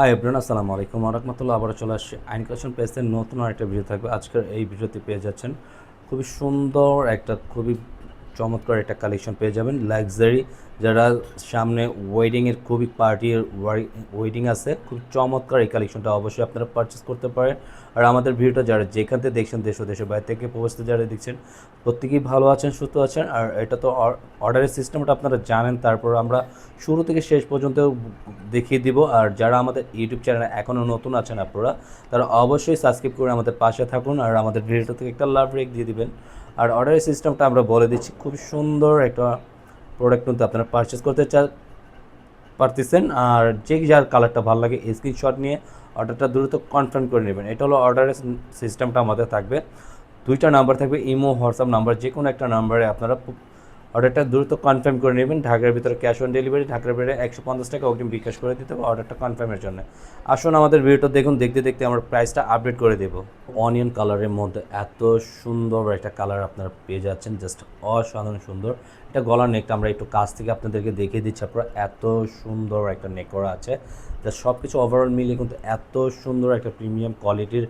Hi everyone আসসালামু আলাইকুম রহমতুল্লাহ আবার চলে আসছে আইন কালেকশন পেজের নতুন আরেকটা ভিডিও থাকবে। আজকের এই ভিডিওতে পেয়ে যাচ্ছেন খুবই সুন্দর একটা, খুবই চমৎকার একটা কালেকশন পেয়ে যাবেন লাক্সারি যারা সামনে ওয়েডিংয়ের খুবই পার্টির ওয়েডিং আছে, খুব চমৎকার এই কালেকশনটা অবশ্যই আপনারা পারচেস করতে পারেন। আর আমাদের ভিডিওটা যারা যেখান থেকে দেখছেন দেশ ও দেশের বাইরে থেকে প্রবাসী যারা দেখছেন, প্রত্যেকেই ভালো আছেন, সুস্থ আছেন। আর এটা তো অর্ডারের সিস্টেমটা আপনারা জানেন, তারপর আমরা শুরু থেকে শেষ পর্যন্ত দেখিয়ে দিব। আর যারা আমাদের ইউটিউব চ্যানেলে এখনও নতুন আছেন আপনারা, তারা অবশ্যই সাবস্ক্রাইব করে আমাদের পাশে থাকুন। আর আমাদের ভিডিওটা থেকে একটা লাভ রেক দিয়ে দিবেন। আর অর্ডারের সিস্টেমটা আমরা বলে দিচ্ছি, খুব সুন্দর একটা প্রোডাক্ট কিন্তু আপনারা পারচেস করতে চা পারতেছেন। আর যে যার কালারটা ভালো লাগে স্ক্রিনশট নিয়ে অর্ডারটা দ্রুত কনফার্ম করে নেবেন। এটা হলো অর্ডারের সিস্টেমটা আমাদের থাকবে। দুইটা নাম্বার থাকবে ইমো হোয়াটসঅ্যাপ নাম্বার যে কোনো একটা নাম্বারে আপনারা অর্ডারটা দ্রুত কনফার্ম করে নেবেন। ঢাকার ভিতরে ক্যাশ অন ডেলিভারি, ঢাকার ভিতরে একশো পঞ্চাশ টাকা অগ্রিম বিকাশ করে দিতে হবে অর্ডারটা কনফার্মের জন্য। আসুন আমাদের ভিডিওটা দেখুন, দেখতে দেখতে আমরা প্রাইসটা আপডেট করে দেব। অনিয়ন কালারের মধ্যে এত সুন্দর একটা কালার আপনারা পেয়ে যাচ্ছেন জাস্ট অসাধারণ সুন্দর। এটা গলার নেকটা আমরা একটু কাছ থেকে আপনাদেরকে দেখিয়ে দিচ্ছি, আপনারা এত সুন্দর একটা নেক করা আছে। যা সব কিছু ওভারঅল মিলিয়ে কিন্তু এত সুন্দর একটা প্রিমিয়াম কোয়ালিটির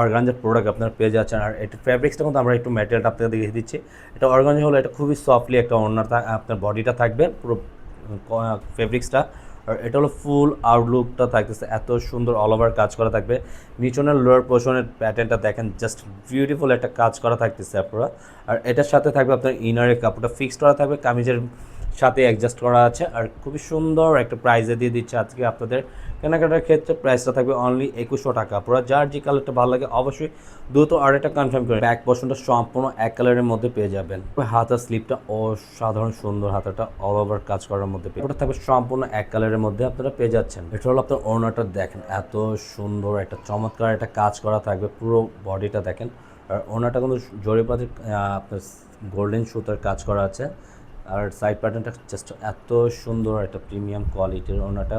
অর্গানজার প্রোডাক্ট আপনারা পেয়ে যাচ্ছেন। আর এটা ফ্যাব্রিক্সটা কিন্তু আমরা একটু ম্যাটেরিয়ালটা আপনাকে দেখিয়ে দিচ্ছি। এটা অর্গানজা হলো, এটা খুবই সফটলি একটা ওনার আপনার বডিটা থাকবে, পুরো ফেব্রিক্সটা আর এটা হলো ফুল আউটলুকটা থাকতেছে, এত সুন্দর অল ওভার কাজ করা থাকবে। নিচনের লোয়ার পোর্শনের প্যাটার্নটা দেখেন জাস্ট বিউটিফুল একটা কাজ করা থাকতেছে আপনারা। আর এটার সাথে থাকবে আপনার ইনারের কাপড়টা ফিক্সড করা থাকবে, কামিজের সাথে অ্যাডজাস্ট করা আছে। আর খুবই সুন্দর একটা প্রাইজে দিয়ে দিচ্ছে আজকে আপনাদের। কেনাকাটার ক্ষেত্রে প্রাইসটা থাকবে অনলি একুশশো টাকা। আপনারা যার যে কালারটা ভালো লাগে অবশ্যই দ্রুত অর্ডারটা কনফার্ম করে ব্যাক পোর্শনটা সম্পূর্ণ এক কালারের মধ্যে পেয়ে যাবেন। হাতার স্লিপটা অসাধারণ সুন্দর হাতাটা অল ওভার কাজ করার মধ্যে পেয়ে ওটা থাকবে সম্পূর্ণ এক কালারের মধ্যে আপনারা পেয়ে যাচ্ছেন। এটা হলো আপনার ওড়নাটা দেখেন, এত সুন্দর একটা চমৎকার একটা কাজ করা থাকবে। পুরো বডিটা দেখেন। আর ওনাটা কিন্তু জরিপাতির আপনার গোল্ডেন সুতার কাজ করা আছে। আর সাইড প্যাটার্নটা জাস্ট এত সুন্দর একটা প্রিমিয়াম কোয়ালিটির ওনাটা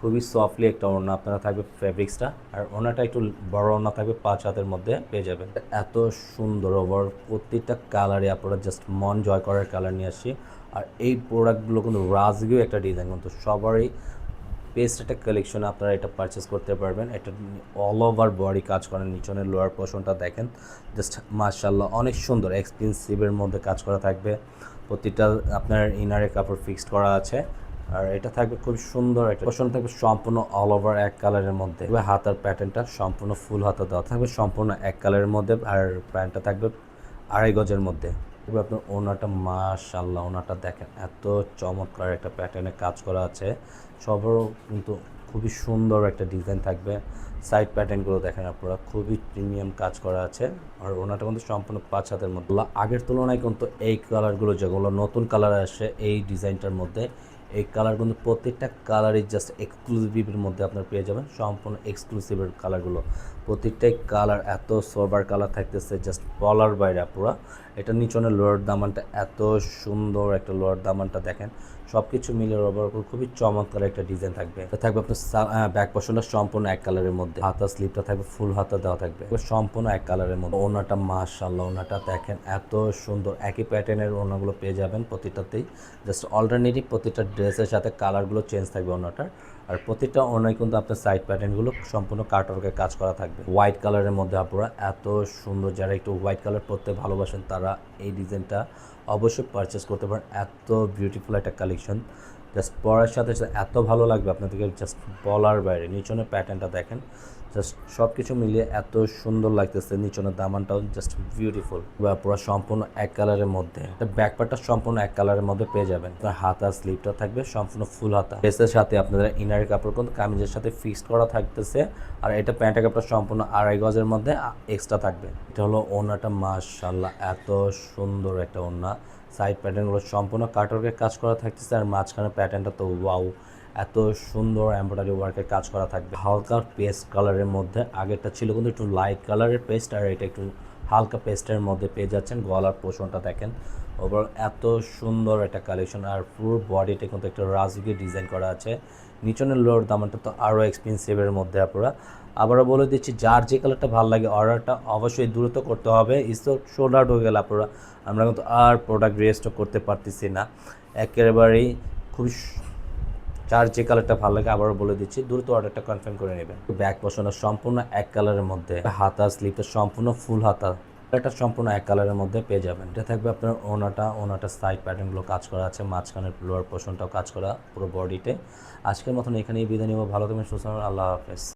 খুবই সফটলি একটা ওড়না আপনারা থাকবে ফেব্রিক্সটা আর ওনাটা একটু বড় ওড়না থাকবে পাঁচ হাতের মধ্যে পেয়ে যাবেন। এত সুন্দর ওভার প্রত্যেকটা কালারে আপনারা জাস্ট মন জয় করার কালার নিয়ে আসি আর এই প্রোডাক্টগুলো কিন্তু রাজগীয় একটা ডিজাইন কিন্তু সবারই বেস্ট একটা কালেকশন আপনারা এটা পারচেস করতে পারবেন। এটা অল ওভার বডি কাজ করেন নিচনের লোয়ার পোর্শনটা দেখেন। জাস্ট মার্শাল্লাহ অনেক সুন্দর এক্সপেন্সিভের মধ্যে কাজ করা থাকবে। প্রতিটা আপনার ইনারে কাপড় ফিক্সড করা আছে। আর এটা থাকবে খুব সুন্দর একটা পোর্শন থাকবে সম্পূর্ণ অল ওভার এক কালারের মধ্যে। হাতার প্যাটার্নটা সম্পূর্ণ ফুল হাতা দেওয়া। থাকবে সম্পূর্ণ এক কালারের মধ্যে। আর প্যান্টটা থাকবে আড়াই গজের মধ্যে। তবে আপনার ওনাটা মাশাল্লাহ ওনাটা দেখেন এত চমৎকার একটা প্যাটার্নে কাজ করা আছে। সবারও কিন্তু খুবই সুন্দর একটা ডিজাইন থাকবে। সাইড প্যাটার্নগুলো দেখেন আপনারা, খুবই প্রিমিয়াম কাজ করা আছে। আর ওনাটা কিন্তু সম্পূর্ণ পাঁচ হাতের মধ্যে। আগের তুলনায় কিন্তু এই কালারগুলো যেগুলো নতুন কালার আসে, এই ডিজাইনটার মধ্যে এই কালার কিন্তু প্রত্যেকটা কালারই জাস্ট এক্সক্লুসিভের মধ্যে আপনার পেয়ে যাবেন। সম্পূর্ণ এক্সক্লুসিভের কালারগুলো প্রত্যেকটাই কালার এত সোবার কালার থাকতেছে জাস্ট বলার বাইরে পুরা। এটা নিচনে লোয়ার দামানটা এত সুন্দর একটা লোয়ার দামানটা দেখেন। সব কিছু মিলে রবার উপর খুবই চমৎকার একটা ডিজাইন থাকবে। এটা থাকবে আপনার ব্যাক পশনটা সম্পূর্ণ এক কালারের মধ্যে। হাতা স্লিপটা থাকবে ফুল হাতা দেওয়া থাকবে। সম্পূর্ণ এক কালারের মধ্যে। ওনাটা মাশাল্লাহ ওনাটা দেখেন এত সুন্দর। একই প্যাটার্নের ওনাগুলো পেয়ে যাবেন প্রতিটাতেই। জাস্ট অল্টারনেটিভ প্রতিটা ড্রেসের সাথে কালারগুলো চেঞ্জ থাকবে ওনাটার। আর প্রতিটা অনায় কিন্তু আপনার সাইড প্যাটার্নগুলো সম্পূর্ণ কাটওয়ার্কের কাজ করা থাকবে। হোয়াইট কালারের মধ্যে আপনারা এত সুন্দর, যারা একটু হোয়াইট কালার পরতে ভালোবাসেন, তারা এই ডিজাইনটা অবশ্যই পারচেস করতে পারেন। এত বিউটিফুল একটা কালেকশন জাস্ট পরার সাথে সাথে এত ভালো লাগবে আপনাদেরকে জাস্ট বলার বাইরে। নিচনের প্যাটার্নটা দেখেন জাস্ট সব কিছু মিলিয়ে এত সুন্দর লাগতেছে, নিচনের দামানটাও জাস্ট বিউটিফুল বা পুরো সম্পূর্ণ এক কালারের মধ্যে। ব্যাক পার্টটা সম্পূর্ণ এক কালারের মধ্যে পেয়ে যাবেন। হাতা স্লিপটা থাকবে সম্পূর্ণ ফুল হাতা। ড্রেসের সাথে আপনাদের ইনার কাপড় কিন্তু কামিজের সাথে ফিক্সড করা থাকতেছে। আর এটা প্যান্টের কাপড় সম্পূর্ণ আড়াই গজের মধ্যে এক্সট্রা থাকবে। এটা হলো ওনাটা মাশাল্লাহ এত সুন্দর একটা ওনা সাইড প্যাটার্নগুলো সম্পূর্ণ কাটওয়ার্কের কাজ করা থাকতেছে আর মাঝখানে প্যাটার্নটা তো ওয়াও এত সুন্দর এমব্রয়ডারি ওয়ার্কের কাজ করা থাকবে। হালকা পেস্ট কালারের মধ্যে, আগেরটা ছিল কিন্তু একটু লাইট কালারের পেস্ট আর এটা একটু হালকা পেস্টের মধ্যে পেয়ে যাচ্ছেন। গলার পোষণটা দেখেন। ওভার এত সুন্দর একটা কালেকশন আর পুরো বডিটা কিন্তু একটা রাজুকে ডিজাইন করা আছে। নিচনের লোয়ার দামটা তো আরও এক্সপেন্সিভের মধ্যে আপনারা আবারও বলে দিচ্ছি, যার যে কালারটা ভালো লাগে অর্ডারটা অবশ্যই দ্রুত করতে হবে। স্টক সোল্ড আউট হয়ে গেলে আপনারা আমরা কিন্তু আর প্রোডাক্ট রেস্টক করতে পারতেছি না। একেবারেই খুবই যার যে কালারটা ভালো লাগে আবারও বলে দিচ্ছি, দ্রুত অর্ডারটা কনফার্ম করে নেবেন। ব্যাক বসানো সম্পূর্ণ এক কালারের মধ্যে, হাতা স্লিপটা সম্পূর্ণ ফুল হাতা। এটা সম্পূর্ণ এক কালারের মধ্যে পেয়ে যাবেন। এটা থাকবে আপনার ওনাটা ওনাটা সাইড প্যাটার্নগুলো কাজ করা আছে, মাঝখানের লোয়ার পোর্শনটাও কাজ করা পুরো বডিতে আজকের মতন এখানেই বিদায় নেব, ভালো থাকবেন, সুস্থ আল্লাহ হাফেজ।